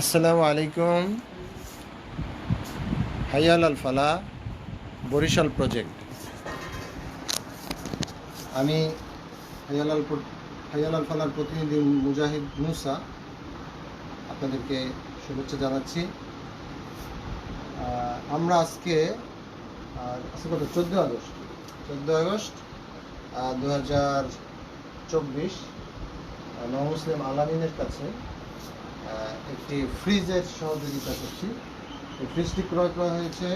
আসসালামু আলাইকুম। হাইয়াল আল ফালা, বরিশাল প্রজেক্ট। আমি হাইয়াল আল হাইয়াল আল ফালার প্রতিনিধি মুজাহিদ মুসা আপনাদেরকে শুভেচ্ছা জানাচ্ছি। আমরা আজকে আজকে কত? চোদ্দ আগস্ট। চোদ্দ আগস্ট দু হাজার চব্বিশ মুসলিম আলামিনের কাছে একটি ফ্রিজের সহযোগিতা করছি। এই ফ্রিজটি ক্রয় করা হয়েছে।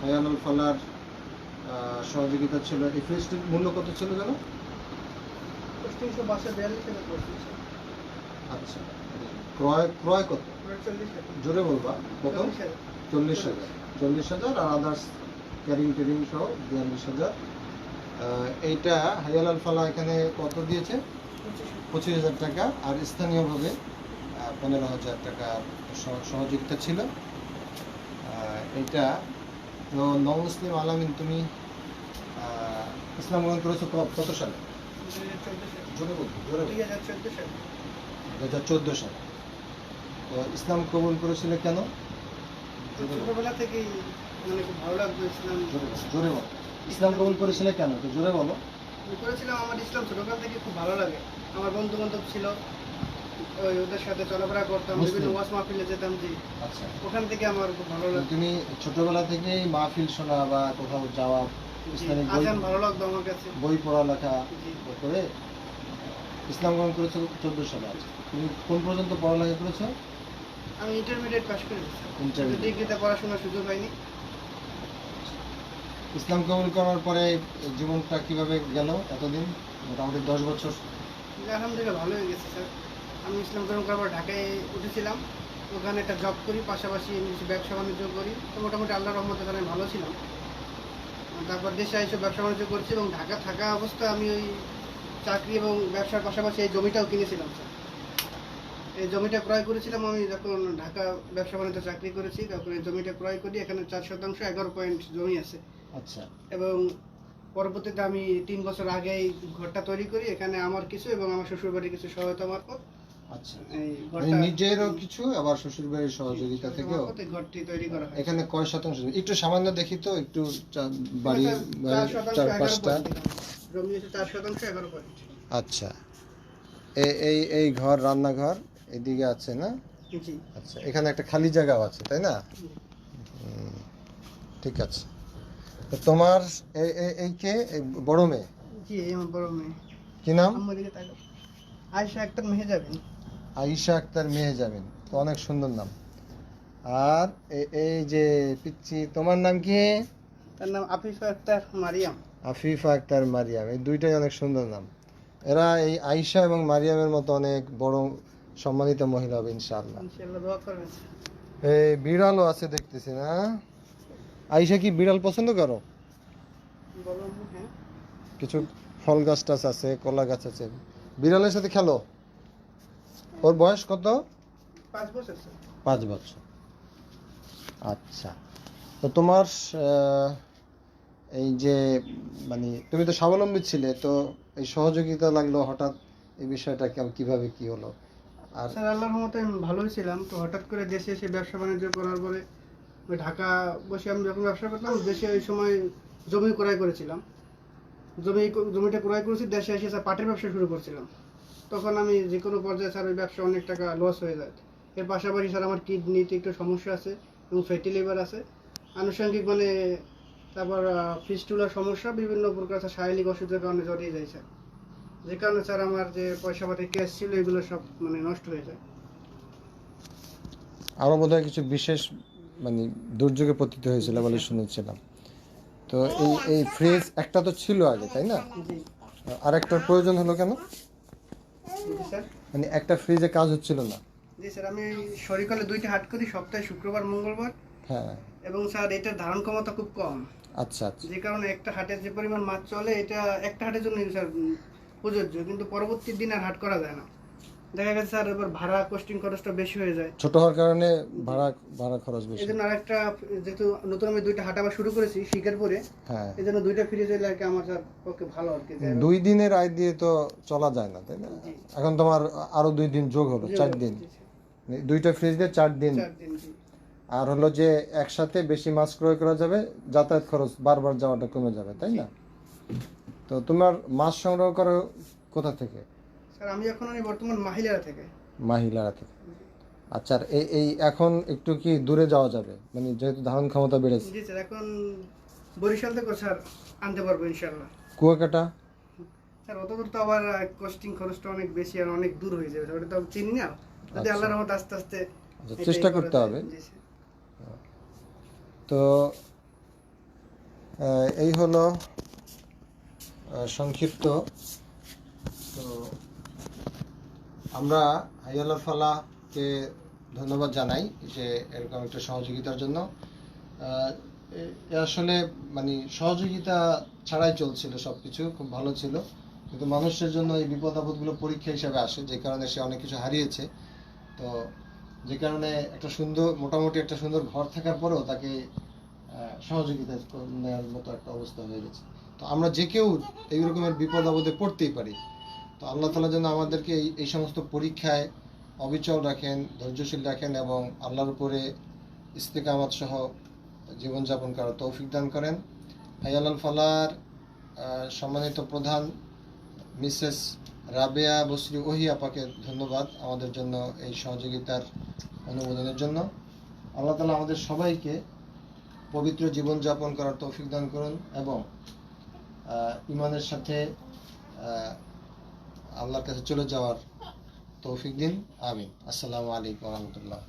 হায়ানুল ফলার সহযোগিতা ছিল। এই ফ্রিজটির মূল্য কত ছিল পড়ছে আচ্ছা। ক্রয় ক্রয় কত? জোরে বলবা। কত? চল্লিশ হাজার। চল্লিশ হাজার। আর আদার্স ক্যারিং টেরিং সহ বিয়াল্লিশ হাজার। এইটা হায়ালাল ফালা এখানে কত দিয়েছে? পঁচিশ হাজার টাকা। আর স্থানীয়ভাবে পনেরো হাজার টাকা সহ- সহযোগিতা ছিল। এটা তো নন মুসলিম আলামিন তুমি ইসলাম গ্রহণ করেছ কত সালে? দু হাজার চোদ্দ সালে। তো ইসলাম কবুল করেছিলে কেন? ছোটবেলা থেকেই মানে খুব ভালো লাগতো ইসলাম। জোরে বলো, ইসলাম কবুল করেছিলে কেন? তো জোরে বলো। করেছিলাম আমার ইসলাম ছোটবেলা থেকে খুব ভালো লাগে। আমার বন্ধু বান্ধব ছিল। ওই ওদের সাথে চলাফেরা করতাম বিভিন্ন ওয়াজ মাহফিলে যেতাম যে আচ্ছা। ওখান থেকে আমার খুব ভালো লাগতো। তুমি ছোটবেলা থেকেই মাহফিল শোনা বা কোথাও যাওয়া ইসলামিক বই আজান ভালো লাগতো আমার কাছে। বই পড়ালেখা জি। করে ইসলাম গ্রহণ করেছ চোদ্দ সালে তুমি কোন পর্যন্ত পড়ালেখা করেছ? আমি ইন্টারমিডিয়েট পাস করে Intermediate। ডিগ্রিতে পড়াশোনার সুযোগ হয়নি। ইসলাম কবুল করার পরে জীবনটা কীভাবে গেল এতদিন? মোটামুটি দশ বছর। আলহামদুলিল্লাহ ভালো হয়ে গেছে স্যার। আমি ইসলাম করার পর ঢাকায় উঠেছিলাম। ওখানে একটা জব করি পাশাপাশি ব্যবসা বাণিজ্য করি। তো মোটামুটি আল্লাহ রহমতে ওখানে ভালো ছিলাম। তারপর দেশে এসে ব্যবসা বাণিজ্য করছি এবং ঢাকা থাকা অবস্থায় আমি ওই চাকরি এবং ব্যবসার পাশাপাশি এই জমিটাও কিনেছিলাম স্যার এই জমিটা ক্রয় করেছিলাম আমি যখন ঢাকা ব্যবসা বাণিজ্য চাকরি করেছি তখন এই জমিটা ক্রয় করি। এখানে চার শতাংশ এগারো পয়েন্ট জমি আছে। আচ্ছা। এবং পরবর্তীতে আমি তিন বছর আগে এই ঘরটা তৈরি করি। এখানে আমার কিছু এবং আমার শ্বশুর বাড়ির কিছু সহায়তা মারফত। আচ্ছা। নিজেরও কিছু আবার শ্বশুর বাড়ির সহযোগিতা থেকেও। মারফত এই ঘরটি তৈরি করা এখানে কয় শতাংশ? একটু সামান্য দেখি তো একটু বাড়ি চার পাঁচটা। আচ্ছা। এই এই এই ঘর রান্নাঘর এদিকে আছে না? আচ্ছা এখানে একটা খালি জায়গাও আছে তাই না? ঠিক আছে। তো তোমার এই কে? এই বড় মেয়ে? জি এই আমার বড় মেয়ে। কি নাম? আয়সা একটা মেহে যাবেন। আইসা আক্তার মেয়ে যাবেন। তো অনেক সুন্দর নাম। আর এই যে পিচ্ছি তোমার নাম কি? তার নাম আফিফা আক্তার মারিয়াম। আফিফা আক্তার মারিয়াম এই দুইটাই অনেক সুন্দর নাম। এরা এই আইসা এবং মারিয়ামের মতো অনেক বড় সম্মানিত মহিলা হবে ইনশাআল্লাহ। ইনশাআল্লাহ দোয়া করবেন এই বিড়ালও আছে দেখতেছি না আইসা কি বিড়াল পছন্দ করো? হ্যাঁ। কিছু ফল গাছ টাছ আছে কলা গাছ আছে। বিড়ালের সাথে খেলো? ওর বয়স কত? পাঁচ বছর পাঁচ বছর। আচ্ছা। তো তোমার এই যে মানে তুমি তো স্বাবলম্বী ছিলে তো এই সহযোগিতা লাগল হঠাৎ এই বিষয়টা কীভাবে কি হলো? আর স্যার আল্লাহর রহমতে আমি ভালোই ছিলাম। তো হঠাৎ করে দেশে এসে ব্যবসা বাণিজ্য করার পরে ওই ঢাকা বসে আমি যখন ব্যবসা করতাম দেশে ওই সময় জমি ক্রয় করেছিলাম। জমি জমিটা ক্রয় করেছি দেশে এসে পাটের ব্যবসা শুরু করছিলাম। তখন আমি যে কোনো পর্যায়ে স্যার ওই ব্যবসা অনেক টাকা লস হয়ে যায়। এর পাশাপাশি স্যার আমার কিডনিতে একটু সমস্যা আছে এবং ফ্যাটি লিভার আছে। আনুষঙ্গিক মানে তারপর ফিস্টুলার সমস্যা বিভিন্ন প্রকার শারীরিক অসুখের কারণে জড়িয়ে যায় স্যার। যে কারণে স্যার আমার যে পয়সা পাতি ক্যাশ ছিল এগুলো সব মানে নষ্ট হয়ে যায়। আরও বোধহয় কিছু বিশেষ মানে দুর্যোগে পতিত হয়েছিল বলে শুনেছিলাম। তো এই এই ফ্রিজ একটা তো ছিল আগে তাই না? আর একটার প্রয়োজন হলো কেন? মানে একটা ফ্রিজে কাজ হচ্ছিল না। জি স্যার আমি শরীরকালে দুইটা হাট করি সপ্তাহে শুক্রবার মঙ্গলবার। হ্যাঁ। এবং স্যার এটার ধারণ ক্ষমতা খুব কম। আচ্ছা আচ্ছা। যে কারণে একটা হাটের যে পরিমাণ মাছ চলে এটা একটা হাটের জন্য স্যার প্রযোজ্য। কিন্তু পরবর্তী দিন আর হাট করা যায় না। দেখা গেছে স্যার এবার ভাড়া কোস্টিং খরচটা বেশি হয়ে যায়। ছোট হওয়ার কারণে ভাড়া ভাড়া খরচ বেশি। এই জন্য আরেকটা যেহেতু নতুন আমি দুইটা হাট শুরু করেছি শিকারপুরে হ্যাঁ। এই জন্য দুইটা ফ্রিজ হলে আর কি আমার স্যার পক্ষে ভালো আর কি দুই দিনের আয় দিয়ে তো চলা যায় না তাই না? এখন তোমার আরও দুই দিন যোগ হলো চার দিন। দুইটা ফ্রিজ দিয়ে চার দিন। আর হলো যে একসাথে বেশি মাছ ক্রয় করা যাবে যাতায়াত খরচ বারবার যাওয়াটা কমে যাবে তাই না? তো তোমার মাছ সংগ্রহ করো কোথা থেকে? স্যার আমি এখন আমি বর্তমান মাহিলারা থেকে। মাহিলারা থেকে। আচ্ছা এই এই এখন একটু কি দূরে যাওয়া যাবে? মানে যেহেতু ধারণ ক্ষমতা বেড়েছে। জি স্যার এখন বরিশাল থেকে স্যার আনতে পারব ইনশাল্লাহ কুয়াকাটা? স্যার অত দূর তো আবার কস্টিং খরচটা অনেক বেশি আর অনেক দূর হয়ে যাবে। ওটা তো চিনি না। যদি আচ্ছা। আল্লাহর রহমত আস্তে আস্তে আচ্ছা, চেষ্টা করতে হবে। তো এই হলো সংক্ষিপ্ত তো আমরা হাইয়ালার ফালাকে ধন্যবাদ জানাই যে এরকম একটা সহযোগিতার জন্য। আসলে মানে সহযোগিতা ছাড়াই চলছিল সব কিছু খুব ভালো ছিল। কিন্তু মানুষের জন্য এই বিপদ আপদগুলো পরীক্ষা হিসাবে আসে, যে কারণে সে অনেক কিছু হারিয়েছে। তো যে কারণে একটা সুন্দর, মোটামুটি একটা সুন্দর ঘর থাকার পরেও তাকে সহযোগিতা নেওয়ার মতো একটা অবস্থা হয়ে গেছে। তো আমরা যে কেউ এই রকমের বিপদ আপদে পড়তেই পারি। তো আল্লাহ তালা যেন আমাদেরকে এই সমস্ত পরীক্ষায় অবিচল রাখেন, ধৈর্যশীল রাখেন এবং আল্লাহর উপরে ইস্তেকামাত সহ জীবনযাপন করার তৌফিক দান করেন। হাইয়াল ফালার সম্মানিত প্রধান মিসেস রাবেয়া বসরি ওহি আপাকে ধন্যবাদ আমাদের জন্য এই সহযোগিতার অনুমোদনের জন্য। আল্লাহ তালা আমাদের সবাইকে পবিত্র জীবনযাপন করার তৌফিক দান করুন এবং ইমানের সাথে আল্লাহর কাছে চলে যাওয়ার তৌফিক দিন। আমিন। আসসালামু আলাইকুম রহমতুল্লাহ।